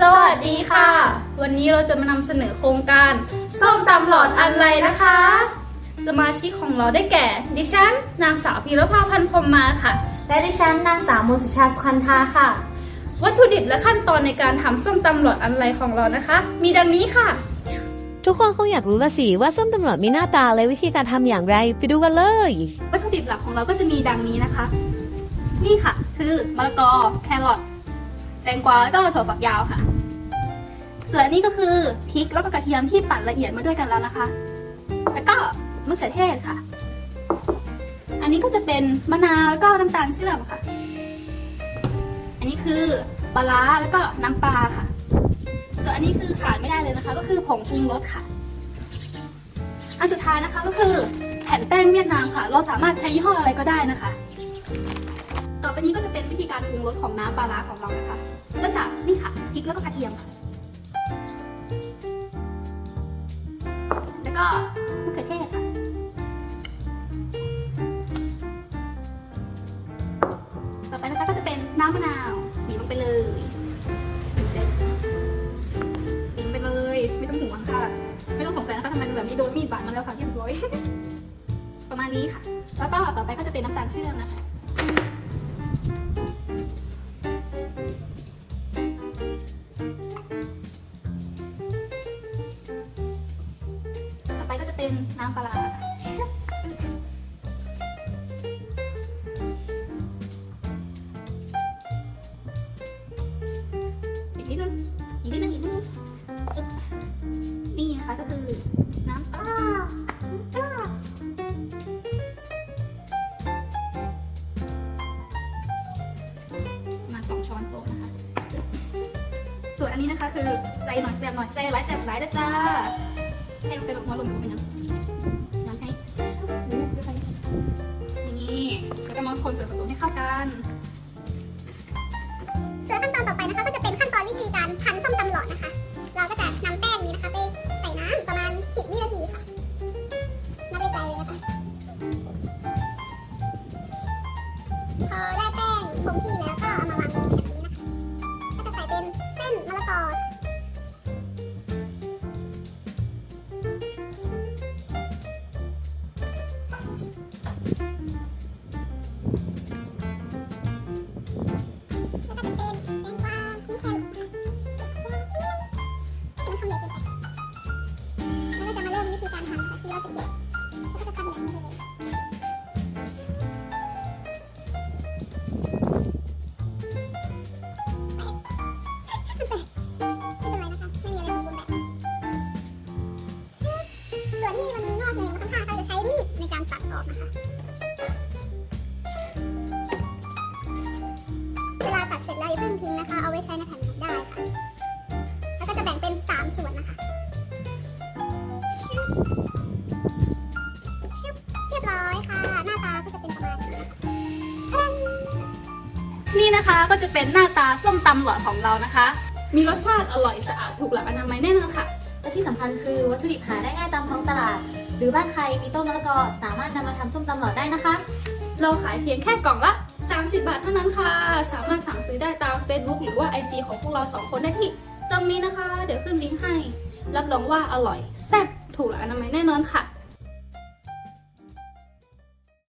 สวัสดีค่ะ วันนี้เราจะมานำเสนอโครงการส้มตำหลอดอันไรนะคะ สมาชิกของเราได้แก่ ดิฉัน นางสาวพีรภาพันธ์พรหมมาค่ะ และดิฉันนางสาวมนต์สุชาสุขันธาค่ะ วัตถุดิบและขั้นตอนในการทำส้มตำหลอดอันไรของเรานะคะ มีดังนี้ค่ะ ทุกคนคงอยากรู้ละสิว่าส้มตำรวจมีหน้าตาและวิธีการทำอย่างไร ไปดูกันเลย วัตถุดิบหลักของเราก็จะมีดังนี้นะคะ นี่ค่ะ คือมะละกอแครอท แตงกวาแล้วก็ถั่วฝักยาวค่ะ ส่วนอันนี้ก็คือพริกแล้วก็กระเทียมที่ปั่นละเอียดมาด้วยกันแล้วนะคะ แล้วก็มะเขือเทศค่ะ อันนี้ก็จะเป็นมะนาวแล้วก็น้ำตาลเชื่อมค่ะ อันนี้คือปลาร้าแล้วก็น้ำปลาค่ะส่วนอันนี้คือขาดไม่ได้เลยนะคะ ก็คือผงปรุงรสค่ะ อันสุดท้ายนะคะก็คือแผ่นแป้งเวียดนามค่ะ เราสามารถใช้ยี่ห้ออะไรก็ได้นะคะ อไปนี้ก็จะเป็นวิธีการปรุงรสของน้ำปลาร้าของเรานะคะเริ่มจากนี่ค่ะพริกแล้วก็กระเทียมค่ะ แล้วก็มะเขือเทศค่ะ ต่อไปนะคะก็จะเป็นน้ำมะนาวบีบลงไปเลยบีบไปเลย ไม่ต้องห่วงค่ะ ไม่ต้องสงสัยนะคะทำไมเป็นแบบนี้โดนมีดบาดมาแล้วค่ะเรียบร้อย ประมาณนี้ค่ะ แล้วก็ต่อไปก็จะเป็นน้ำตาลเชื่อมนะคะ เป็นน้ำปลาร้าอีกนิดนึงอีกนิดนึงอีกนิดนึงนี่นะคะก็คือน้ำปลาร้ามาสองช้อนโต๊ะนะคะ ส่วนอันนี้นะคะคือใส่หน่อยแซ่บหน่อยแซ่บหลายแซ่บหลายนะจ้า คนส่วนผสมให้เข้ากันส่วนขั้นตอนต่อไปนะคะก็จะเป็นขั้นตอนวิธีการพันส้มตำหลอดนะคะ เราก็จะนำแป้งนี้นะคะไปใส่น้ำประมาณ 10วินาทีค่ะนับไปใจเลยนะคะ พอได้แป้งคงที่แล้วก็เอามาวางบนแผ่นนี้นะคะ ก็จะใส่เป็นเส้นมะละกอ เวลาตัดเสร็จแล้วอย่าเพิ่งทิ้งนะคะ เอาไว้ใช้ในแผ่นนี้ได้ค่ะ แล้วก็จะแบ่งเป็น 3 ส่วนนะคะ เรียบร้อยค่ะ หน้าตาก็จะเป็นประมาณนี้นะคะนี่นะคะก็จะเป็นหน้าตาส้มตำหลอดของเรานะคะ มีรสชาติอร่อยสะอาดถูกหลักอนามัยแน่นอนค่ะ และที่สำคัญคือวัตถุดิบหาได้ง่ายตามท้องตลาด หรือบ้านใครมีต้นมะละกอสามารถนำมาทำส้มตำหลอดได้นะคะ เราขายเพียงแค่กล่องละ 30 บาทเท่านั้นค่ะ สามารถสั่งซื้อได้ตาม Facebook หรือว่า IG ของพวกเราสองคนได้ที่ ตรงนี้นะคะ เดี๋ยวขึ้นลิงก์ให้ รับรองว่าอร่อยแซ่บถูกหลักอนามัยแน่นอนค่ะ